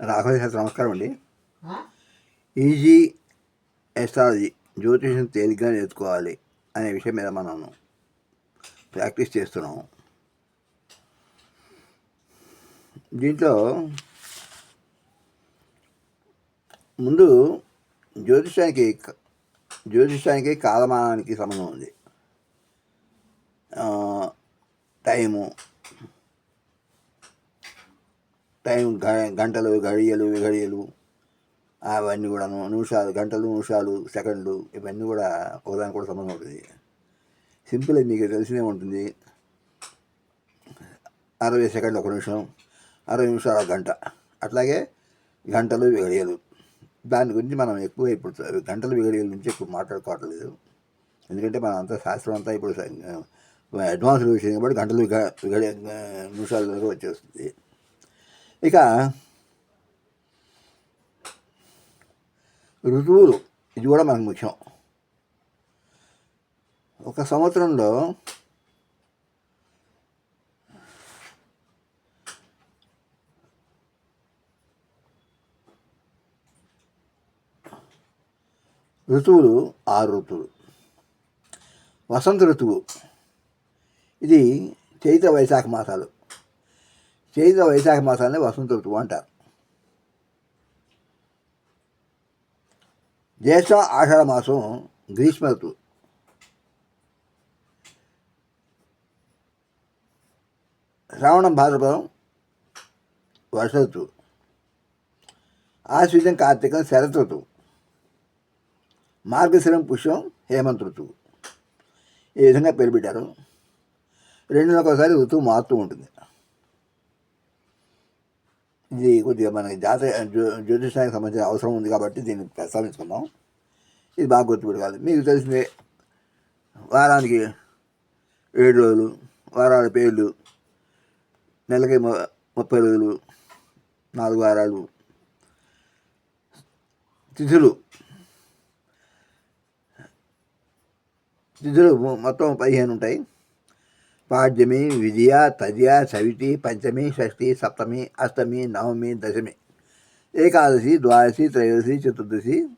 రాఘవ శాస్త్రి నమస్కారం అండి. Easy astrology జ్యోతిషం తేలిగ్గా నేర్చుకోవాలి అనే విషయం మీద మనం ప్రాక్టీస్ చేస్తున్నాం దీంట్లో ముందు జ్యోతిషానికి జ్యోతిషానికి కాలమానానికి సంబంధం ఉంది. టైము టైం గంటలు ఘడియలు విఘడియలు అవన్నీ కూడా నిమిషాలు గంటలు నిమిషాలు సెకండ్లు ఇవన్నీ కూడా ఒకదానికి కూడా సంబంధం ఉంటుంది సింపుల్ మీకు తెలిసినే ఉంటుంది. అరవై సెకండ్లు ఒక నిమిషం అరవై నిమిషాలు ఒక గంట. అట్లాగే గంటలు విఘడియలు. దాని గురించి మనం ఎక్కువ ఇప్పుడు గంటలు గడియల నుంచి ఎక్కువ మాట్లాడుకోవట్లేదు ఎందుకంటే మనం అంతా శాస్త్రం అంతా ఇప్పుడు అడ్వాన్స్ విషయం కాబట్టి గంటలు గ- గడి నిమిషాల వచ్చేస్తుంది. ఇక ఋతువులు ఇది కూడా మనకు ముఖ్యం. ఒక సంవత్సరంలో ఋతువులు ఆరు ఋతువులు. వసంత ఋతువు ఇది చైత్ర వైశాఖ మాసాలు. చైత్ర వైశాఖ మాసాన్ని వసంత ఋతువు అంటారు. జ్యేష్ఠ ఆషాఢ మాసం గ్రీష్మ ఋతువు. శ్రావణం భాద్రపదం వర్ష ఋతువు. ఆశ్వీజం కార్తీకం శరత్ ఋతువు. మార్గశిరం పుష్యం హేమంత్ ఋతువు. ఈ విధంగా పేరు పెట్టారు. రెండు నెలలకు ఒకసారి ఋతువు మారుతూ ఉంటుంది. ఇది కొద్దిగా మనకి జాతర జ్యో- జ్యోతిషానికి సంబంధించిన అవసరం ఉంది కాబట్టి దీన్ని ప్రస్తావించుకుందాం. ఇది బాగా గుర్తుపెట్టుకోవాలి. మీకు తెలిసిందే వారానికి ఏడు రోజులు వారాల పేర్లు నెలకి ముప్పై రోజులు నాలుగు వారాలు తిథులు. తిథులు మొత్తం పదిహేను ఉంటాయి. పాడ్యమి విజయ తదియ సవితి పంచమి షష్ఠి సప్తమి అష్టమి నవమి దశమి ఏకాదశి ద్వాదశి త్రయోదశి చతుర్దశి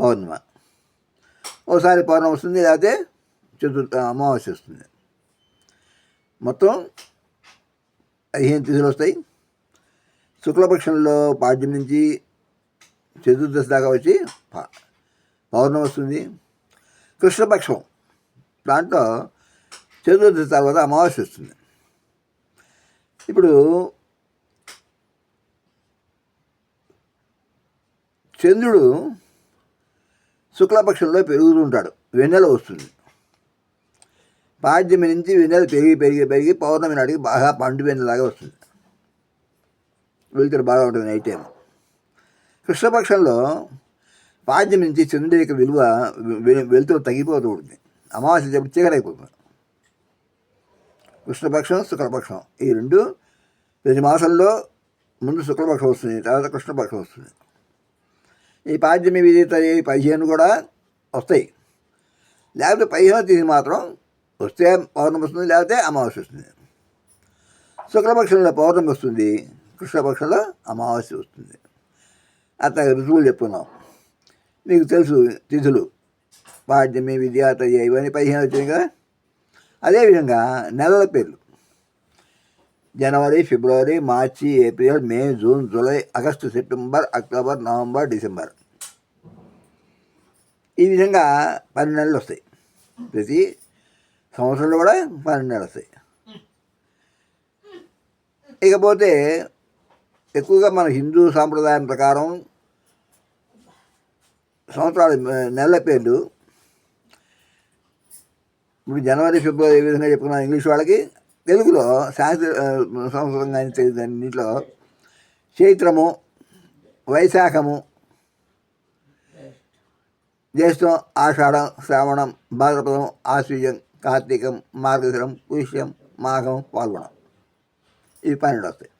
పౌర్ణమ. ఓసారి పౌర్ణమి వస్తుంది లేకపోతే చతుర్థ అమావాస్య వస్తుంది. మొత్తం పదిహేను తిథులు వస్తాయి. శుక్లపక్షంలో పాడ్యం నుంచి చతుర్దశి దాకా వచ్చి ప- పౌర్ణమి వస్తుంది. కృష్ణపక్షం దాంట్లో చతుర్థి తర్వాత అమావాస్య వస్తుంది. ఇప్పుడు చంద్రుడు శుక్లపక్షంలో పెరుగుతూ ఉంటాడు వెన్నెల వస్తుంది. పాడ్యమి నుంచి వెన్నెల పెరిగి పెరిగి పెరిగి పౌర్ణమి నాటికి బాగా పండు వెన్నెలాగా వస్తుంది. వెళ్తారు బాగా ఉంటుంది నైట్ టైం కృష్ణపక్షంలో పాడ్యం నుంచి చంద్రుడి యొక్క విలువ వెలుతురు తగ్గిపోతూ ఉంటుంది. అమావాస్య చెప్పి చీకటైపోతుంది. కృష్ణపక్షం శుక్లపక్షం. ఈ రెండు ప్రతి మాసంలో ముందు శుక్లపక్షం వస్తుంది తర్వాత కృష్ణపక్షం వస్తుంది. ఈ పాద్యమి విజేత ఈ పదిహేను కూడా వస్తాయి. లేకపోతే పదిహేను తీసి మాత్రం వస్తే పౌర్ణమి వస్తుంది లేకపోతే అమావాస్య వస్తుంది. శుక్లపక్షంలో పౌర్ణమి వస్తుంది కృష్ణపక్షంలో అమావాస్య వస్తుంది. అట్లా ఋతువులు చెప్పుకున్నాం. మీకు తెలుసు తిథులు పాడ్యమి విద్య ఇవన్నీ పదిహేను వచ్చినాయి కదా అదేవిధంగా నెలల పేర్లు. జనవరి ఫిబ్రవరి మార్చి April May June July August September October November December. ఈ విధంగా పన్నెండు నెలలు వస్తాయి. ప్రతి సంవత్సరంలో కూడా పన్నెండు నెలలు వస్తాయి. ఇకపోతే ఎక్కువగా మన హిందూ సాంప్రదాయం ప్రకారం సంవత్సరాలు నెలల పేర్లు ఇప్పుడు జనవరి ఫిబ్రవరి ఏ విధంగా చెప్పుకున్నాం ఇంగ్లీష్ వాళ్ళకి తెలుగులో శాస్త్ర సంస్కృతం కానీ తెలుగు దీంట్లో చైత్రము వైశాఖము జ్యేష్టం ఆషాఢం శ్రావణం భాద్రపదం ఆశ్వీజం కార్తీకం మార్గశిరం పుష్యం మాఘం పాల్గొనం ఇవి పన్నెండు వస్తాయి.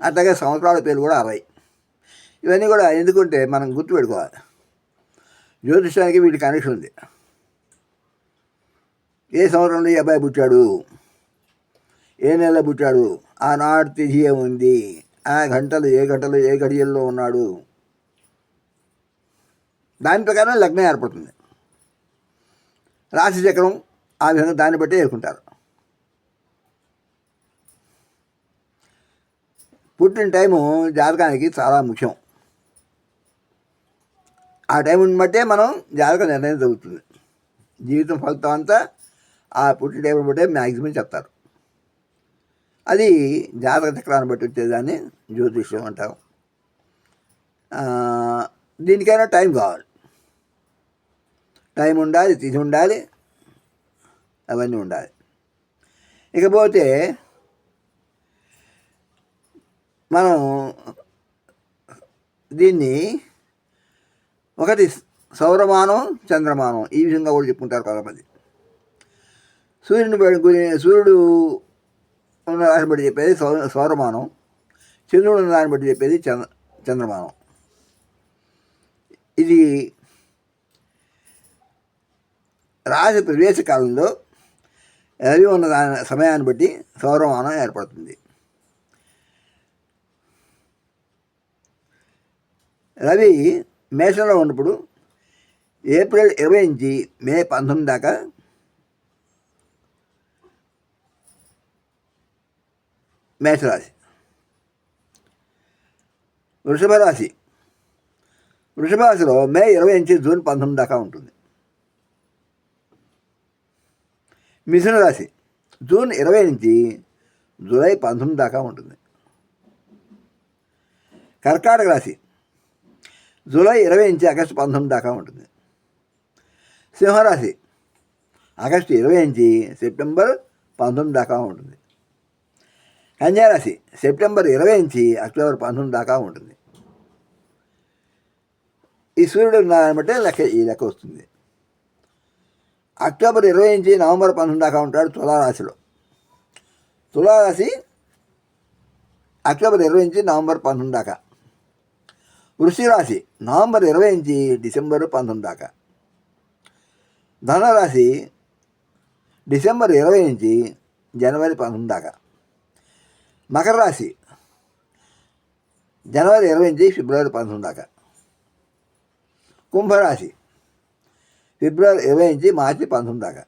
అట్లాగే సంవత్సరాల పేర్లు కూడా అరవై. ఇవన్నీ కూడా ఎందుకుంటే మనం గుర్తుపెట్టుకోవాలి జ్యోతిషానికి వీటి కనెక్షన్ ఉంది. ఏ సంవత్సరంలో ఈ అబ్బాయి పుట్టాడు? ఏ నెల పుట్టాడు? ఆనాడు తిథి ఏముంది ఆ గంటలు ఏ గంటలు ఏ గడియల్లో ఉన్నాడు? దాని ప్రకారం లగ్నం ఏర్పడుతుంది. రాశి చక్రం ఆ విధంగా దాన్ని బట్టి ఏర్కుంటారు. పుట్టిన టైము జాతకానికి చాలా ముఖ్యం. ఆ టైంని బట్టే మనం జాతక నిర్ణయం జరుగుతుంది. జీవితం ఫలితం అంతా ఆ పుట్టిన టైంని బట్టే మ్యాక్సిమం చెప్తారు. అది జాతక చక్రాన్ని బట్టి వచ్చేదాన్ని జ్యోతిష్యం అంటాం దీనికైనా టైం కావాలి. టైం ఉండాలి తిథి ఉండాలి అవన్నీ ఉండాలి. ఇకపోతే మనం దీన్ని ఒకటి సౌరమానం చంద్రమానం ఈ విధంగా కూడా చెప్పుకుంటారు కొంతమంది సూర్యుని బట్టి సూర్యుడు ఉన్న దాన్ని బట్టి చెప్పేది సౌ సౌరమానం. చంద్రుడు ఉన్న దాన్ని బట్టి చెప్పేది చంద్ర చంద్రమానం. ఇది రాశి ప్రవేశ కాలంలో రవి ఉన్న దాని సమయాన్ని బట్టి సౌరమానం ఏర్పడుతుంది. రవి మేషంలో ఉన్నప్పుడు ఏప్రిల్ ఇరవై నుంచి మే పంతొమ్మిది దాకా మేషరాశి వృషభ రాశి. వృషభ రాశిలో మే ఇరవై నుంచి జూన్ పంతొమ్మిది దాకా ఉంటుంది. మిథున రాశి. జూన్ ఇరవై నుంచి జూలై పంతొమ్మిది దాకా ఉంటుంది. కర్కాటక రాశి. జూలై ఇరవై నుంచి ఆగస్టు పంతొమ్మిది దాకా ఉంటుంది. సింహరాశి. ఆగస్టు ఇరవై నుంచి సెప్టెంబర్ పంతొమ్మిది దాకా ఉంటుంది. కన్యారాశి సెప్టెంబర్ ఇరవై నుంచి అక్టోబర్ పంతొమ్మిది దాకా ఉంటుంది. ఈ సూర్యుడు ఉన్నారనబట్టే లెక్క ఈ లెక్క వస్తుంది. అక్టోబర్ ఇరవై నుంచి నవంబర్ పంతొమ్మిది దాకా ఉంటాడు తులారాశిలో. తులారాశి అక్టోబర్ ఇరవై నుంచి నవంబర్ పంతొమ్మిది దాకా. వృషిరాశి రాశి నవంబర్ ఇరవై నుంచి డిసెంబర్ పంతొమ్మిది దాకా. ధనరాశి డిసెంబర్ ఇరవై నుంచి జనవరి పంతొమ్మిది దాకా. మకర రాశి. జనవరి ఇరవై నుంచి ఫిబ్రవరి పంతొమ్మిది దాకా. కుంభరాశి. ఫిబ్రవరి ఇరవై నుంచి మార్చి పంతొమ్మిది దాకా.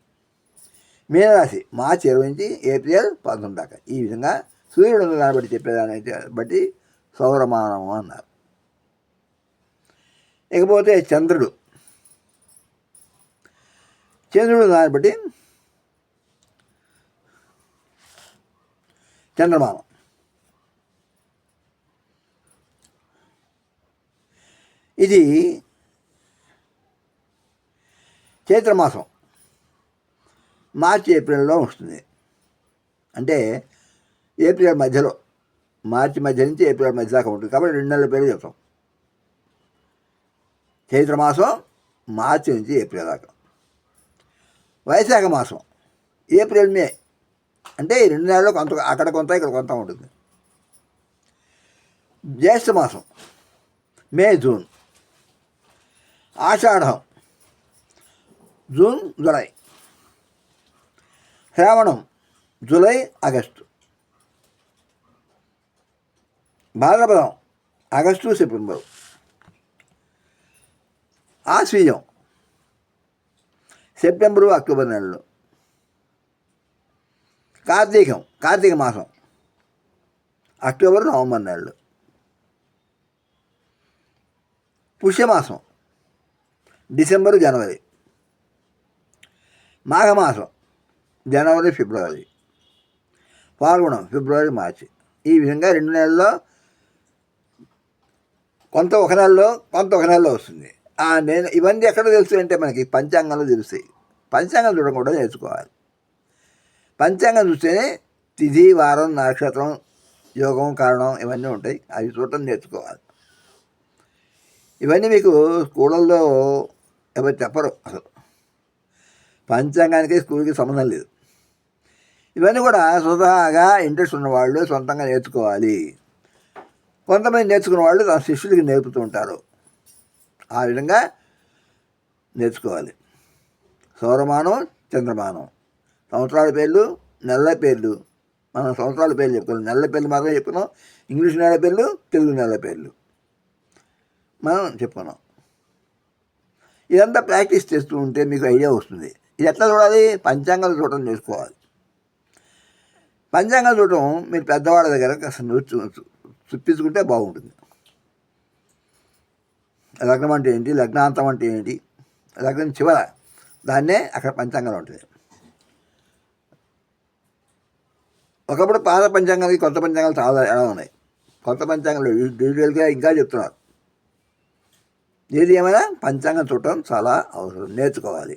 మీనరాశి మార్చి ఇరవై నుంచి ఏప్రిల్ పంతొమ్మిది దాకా. ఈ విధంగా సూర్యుడు ఉన్న దాన్ని బట్టి చెప్పేదాన్ని బట్టి సౌరమానము అన్నారు. ఇకపోతే చంద్రుడు. చంద్రుడు దాన్ని బట్టి చంద్రమానం. ఇది చైత్రమాసం. మార్చి ఏప్రిల్లో వస్తుంది. అంటే ఏప్రిల్ మధ్యలో మార్చి మధ్య నుంచి ఏప్రిల్ మధ్య దాకా ఉంటుంది. కాబట్టి రెండు నెలల పేరు చెప్తాం. చైత్రమాసం మార్చి నుంచి ఏప్రిల్ దాకా. వైశాఖ మాసం ఏప్రిల్ మే. అంటే ఈ రెండు నెలల్లో కొంత అక్కడ కొంత ఇక్కడ కొంత ఉంటుంది. జ్యేష్ఠ మాసం మే జూన్. ఆషాఢం. June July. శ్రావణం జూలై ఆగస్టు. భాద్రపదం ఆగస్టు సెప్టెంబరు. ఆశ్వీయం సెప్టెంబరు అక్టోబర్ నెలలు. కార్తీకం కార్తీక మాసం. అక్టోబర్ నవంబర్ నెలలు. పుష్యమాసం డిసెంబరు జనవరి. మాఘమాసం జనవరి ఫిబ్రవరి. పాల్గొనం ఫిబ్రవరి మార్చి. ఈ విధంగా రెండు నెలల్లో కొంత ఒక నెలలో కొంత ఒక నెలలో వస్తుంది. ఆ నేను ఇవన్నీ ఎక్కడ తెలుసు అంటే మనకి పంచాంగంలో తెలుస్తాయి. పంచాంగం చూడడం కూడా నేర్చుకోవాలి. పంచాంగం చూస్తేనే తిథి వారం నక్షత్రం యోగం కారణం ఇవన్నీ ఉంటాయి. అవి చూడటం నేర్చుకోవాలి. ఇవన్నీ మీకు స్కూళ్ళల్లో ఎవరు చెప్పరు. అసలు పంచాంగానికి స్కూల్కి సంబంధం లేదు. ఇవన్నీ కూడా స్వతహాగా ఇంట్రెస్ట్ ఉన్నవాళ్ళు సొంతంగా నేర్చుకోవాలి. కొంతమంది నేర్చుకున్న వాళ్ళు తన శిష్యులకి నేర్పుతూ ఉంటారు. ఆ విధంగా నేర్చుకోవాలి. సౌరమానం చంద్రమానం సంవత్సరాల పేర్లు నెలల పేర్లు. మనం సంవత్సరాల పేర్లు చెప్పుకున్నాం. నెలల పేర్లు మాత్రమే చెప్పుకున్నాం. ఇంగ్లీష్ నెల పేర్లు తెలుగు నెలల పేర్లు. మనం చెప్పుకున్నాం. ఇదంతా ప్రాక్టీస్ చేస్తూ ఉంటే మీకు ఐడియా వస్తుంది. ఇది ఎట్లా చూడాలి? పంచాంగాలు చూడటం నేర్చుకోవాలి. పంచాంగాలు చూడటం మీరు పెద్దవాళ్ళ దగ్గర కాస్త నేర్చు చూపించుకుంటే బాగుంటుంది. లగ్నం అంటే ఏంటి? లగ్నాంతం అంటే ఏంటి? లగ్నం చివర దాన్నే అక్కడ పంచాంగం ఉంటుంది ఒకప్పుడు పాత పంచాంగాలకి కొత్త పంచాంగాలు చాలా ఎలా ఉన్నాయి? కొత్త పంచాంగాలు డీటెయిల్గా ఇంకా చెప్తున్నారు. ఏది ఏమైనా పంచాంగం చూడటం చాలా అవసరం నేర్చుకోవాలి.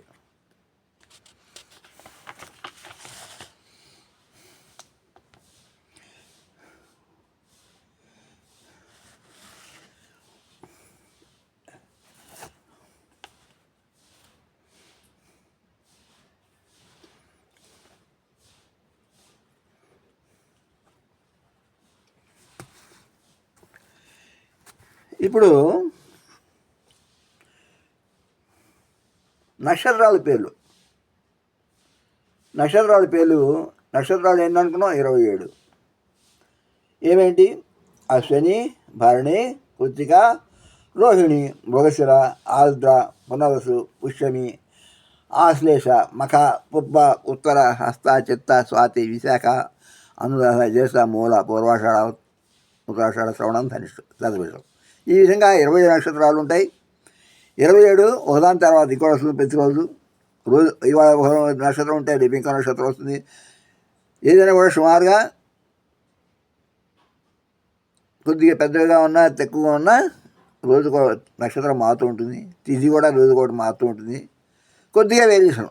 ఇప్పుడు నక్షత్రాల పేర్లు. నక్షత్రాల పేర్లు నక్షత్రాలు ఏంటనుకున్నాం ఇరవై ఏడు. ఏమేంటి? అశ్వని భరణి కృతిక రోహిణి మృగశిర ఆర్ద్ర పునరసు పుష్యమి ఆశ్లేష మఖ పుబ్బ ఉత్తర హస్త చిత్త స్వాతి విశాఖ అనురాధ జ్యేష్ఠ మూల పూర్వాషాఢ ఉత్తరాషాఢ శ్రవణం ధనిష్ట ఈ విధంగా ఇరవై నక్షత్రాలు ఉంటాయి. ఇరవై ఏడు ఒకదాని తర్వాత ఇంకో వస్తుంది ప్రతిరోజు రోజు ఇవాళ ఒక నక్షత్రం ఉంటే రేపు ఇంకో నక్షత్రం వస్తుంది. ఏదైనా కూడా సుమారుగా కొద్దిగా పెద్దగా ఉన్నా తక్కువగా ఉన్నా రోజు నక్షత్రం మారుతూ ఉంటుంది. తిది కూడా రోజు కూడా మారుతూ ఉంటుంది. కొద్దిగా వేరియేషన్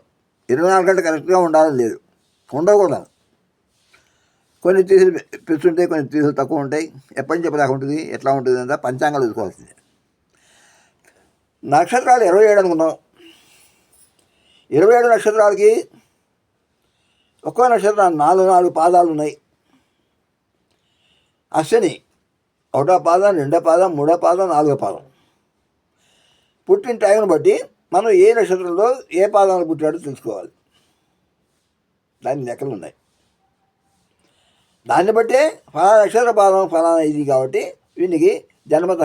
ఇరవై నాలుగు గంటలు కరెక్ట్గా ఉండాలని లేదు. ఉండకూడదు. కొన్ని తీసులు పెంచుంటాయి కొన్ని తీసులు తక్కువ ఉంటాయి. ఎప్పటి నుంచి ఎప్పటిదాకా ఉంటుంది? ఎట్లా ఉంటుంది? అంతా పంచాంగాలు చూసుకోవాల్సిందే. నక్షత్రాలు ఇరవై ఏడు అనుకున్నాం ఇరవై ఏడు నక్షత్రాలకి ఒక్కో నక్షత్రం నాలుగు నాలుగు పాదాలు ఉన్నాయి. అశ్విని ఒకటో పాదం రెండో పాదం మూడో పాదం నాలుగో పాదం. పుట్టిన టైంను బట్టి మనం ఏ నక్షత్రంలో ఏ పాదంలో పుట్టాడో తెలుసుకోవాలి. దాని లెక్కలు ఉన్నాయి. దాన్ని బట్టే ఫలానా నక్షత్ర పాదం ఫలానా ఇది కాబట్టి వీనికి జన్మత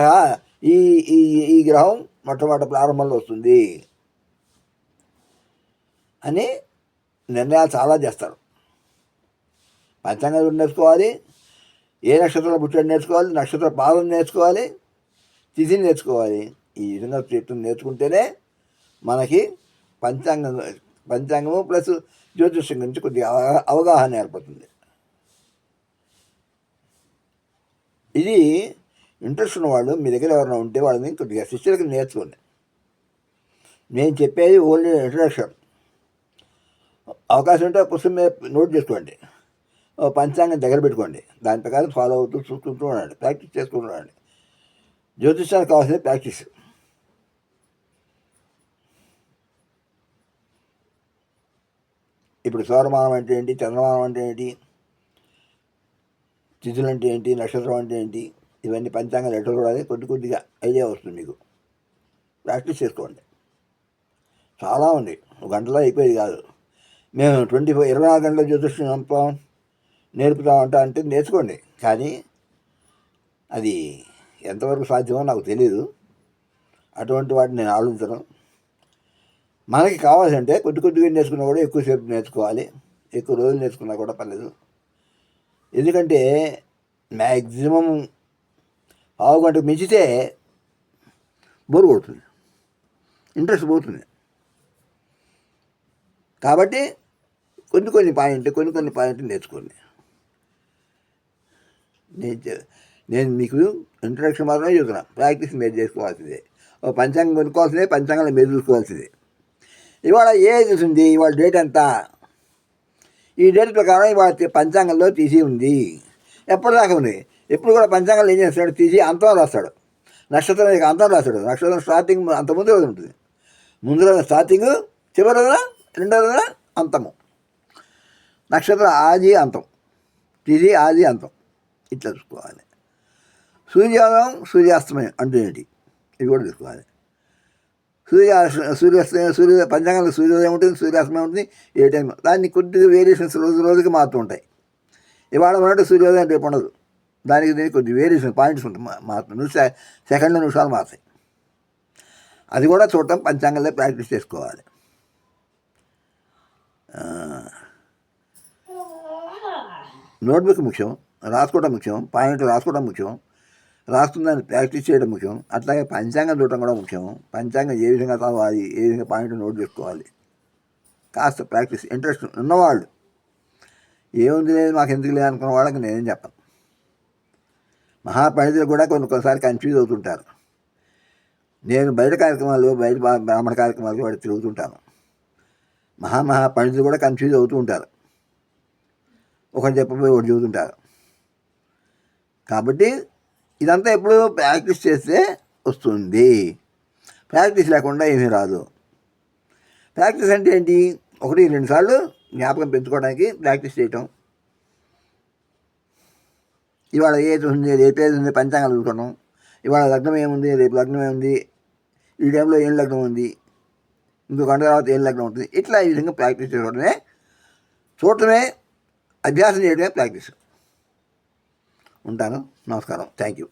ఈ ఈ ఈ గ్రహం మొట్టమొదటి ప్రారంభంలో వస్తుంది అని నిర్ణయాలు చాలా చేస్తారు. పంచాంగం నేర్చుకోవాలి ఏ నక్షత్రంలో పుట్టాడు నేర్చుకోవాలి నక్షత్ర పాదం నేర్చుకోవాలి తిథిని నేర్చుకోవాలి. ఈ విధంగా చెట్టు నేర్చుకుంటేనే మనకి పంచాంగం పంచాంగము ప్లస్ జ్యోతిష్యం గురించి కొద్దిగా అవగా- అవగాహన ఏర్పడుతుంది. ఇది ఇంట్రెస్ట్ ఉన్నవాళ్ళు మీ దగ్గర ఎవరైనా ఉంటే వాళ్ళని కొద్దిగా శిష్యులకి నేర్చుకోండి. నేను చెప్పేది ఓన్లీ ఇంట్రడక్షన్. అవకాశం ఉంటే పుస్తకం మీద నోట్ చేసుకోండి. పంచాంగం దగ్గర పెట్టుకోండి. దాని ప్రకారం ఫాలో అవుతూ చూసుకుంటూ ఉండండి. ప్రాక్టీస్ చేసుకుంటూ ఉండండి. జ్యోతిష్యానికి కావాల్సింది ప్రాక్టీస్. ఇప్పుడు సౌరమానం అంటే ఏంటి? చంద్రమానం అంటే ఏంటి? తిథులు అంటే ఏంటి? నక్షత్రం అంటే ఏంటి? ఇవన్నీ పంచాంగాలు లెటర్ చూడాలి? కొద్ది కొద్దిగా ఐడియా వస్తుంది మీకు. ప్రాక్టీస్ చేసుకోండి. చాలా ఉంది. ఒక గంటలో అయిపోయేది కాదు. మేము ట్వంటీ ఫోర్ ఇరవై నాలుగు గంటల జ్యోతిష్యం చంపాం నేర్పుతామంట అంటే నేర్చుకోండి. కానీ అది ఎంతవరకు సాధ్యమో నాకు తెలియదు అటువంటి వాటిని నేను ఆలోచించను. మనకి కావాల్సింటే కొద్ది కొద్దిగా నేర్చుకున్నా కూడా ఎక్కువసేపు నేర్చుకోవాలి. ఎక్కువ రోజులు నేర్చుకున్నా కూడా పర్లేదు. ఎందుకంటే మ్యాక్సిమం ఆవు గంటకు మించితే బోరు కొడుతుంది. ఇంట్రెస్ట్ పోతుంది. కాబట్టి కొన్ని కొన్ని పాయింట్ కొన్ని కొన్ని పాయింట్లు నేర్చుకోండి. నేను నేను మీకు ఇంట్రడక్షన్ మాత్రమే చెబుతున్నా. ప్రాక్టీస్ మీరు చేసుకోవాల్సిందే. ఓ పంచాంగం కొనుక్కోవాల్సిందే పంచాంగంలో మీరు చూసుకోవాల్సిందే. ఇవాళ ఏజ్ ఉంది? ఇవాళ డేట్ ఎంత? ఈ డేట్ ప్రకారం ఇవాళ పంచాంగంలో తీసి ఉంది. ఎప్పటిదాకా ఉంది? ఎప్పుడు కూడా పంచాంగంలో ఏం చేస్తాడు? తీసి అంతం రాస్తాడు. నక్షత్రం ఇక అంతం రాస్తాడు. నక్షత్రం స్టార్టింగ్ అంత ముందు రోజు ఉంటుంది. ముందు రోజు స్టార్టింగ్ చివరి రోజున రెండో రోజున అంతము. నక్షత్రం ఆది అంతం. తిది ఆది అంతం. ఇట్లా చూసుకోవాలి. సూర్యోదయం సూర్యాస్తమయం అంటే ఏంటి? ఇవి కూడా చూసుకోవాలి. సూర్య సూర్యాస్తమయం సూర్య పంచాంగంలో సూర్యోదయం ఉంటుంది సూర్యాస్తమయం ఉంటుంది ఏ టైం దాన్ని కొద్దిగా వేరియేషన్స్ రోజు రోజుకి మారుతూ ఉంటాయి. ఇవాళ ఉన్నట్టు సూర్యోదయం రేపు ఉండదు. దానికి దీనికి కొద్ది వేరియేషన్ పాయింట్స్ ఉంటాయి. మారుతుంది నిమిష సెకండ్ల నిమిషాలు మారుతాయి అది కూడా చూడటం పంచాంగంలో ప్రాక్టీస్ చేసుకోవాలి. నోట్బుక్ ముఖ్యం రాసుకోవడం ముఖ్యం పాయింట్లు రాసుకోవడం ముఖ్యం రాస్తుందని ప్రాక్టీస్ చేయడం ముఖ్యం అట్లాగే పంచాంగం చూడటం కూడా ముఖ్యం. పంచాంగం ఏ విధంగా చదవాలి ఏ విధంగా పాయింట్ నోట్ చేసుకోవాలి. కాస్త ప్రాక్టీస్ ఇంట్రెస్ట్ ఉన్నవాళ్ళు. ఏముంది లేదు మాకు ఎందుకు లేదు అనుకున్న వాళ్ళకి నేనేం చెప్పను. మహాపండితులు కూడా కొన్ని కొన్నిసార్లు కన్ఫ్యూజ్ అవుతుంటారు. నేను బయట కార్యక్రమాలు బయట బ్రాహ్మణ కార్యక్రమాలు వాడు తిరుగుతుంటాను. మహా మహా పండితులు కూడా కన్ఫ్యూజ్ అవుతూ ఉంటారు. ఒకటి చెప్పబోయి ఒకటి చెబుతుంటారు. కాబట్టి ఇదంతా ఎప్పుడు ప్రాక్టీస్ చేస్తే వస్తుంది. ప్రాక్టీస్ లేకుండా ఏమీ రాదు. ప్రాక్టీస్ అంటే ఏంటి? ఒకటి రెండుసార్లు జ్ఞాపకం పెంచుకోవడానికి ప్రాక్టీస్ చేయటం. ఇవాళ ఏ ఉంది రేపు ఏది ఉంది పంచాంగాలు చూసుకున్నాం. ఇవాళ లగ్నం ఏముంది రేపు లగ్నం ఏముంది ఈ టైంలో ఏం లగ్నం ఉంది ఇంకో గంట తర్వాత ఏం లగ్నం ఉంటుంది ఇట్లా ఈ విధంగా ప్రాక్టీస్ చేసుకోవడమే చూడటమే అభ్యాసం చేయడమే ప్రాక్టీస్. ఉంటాను. నమస్కారం. Thank you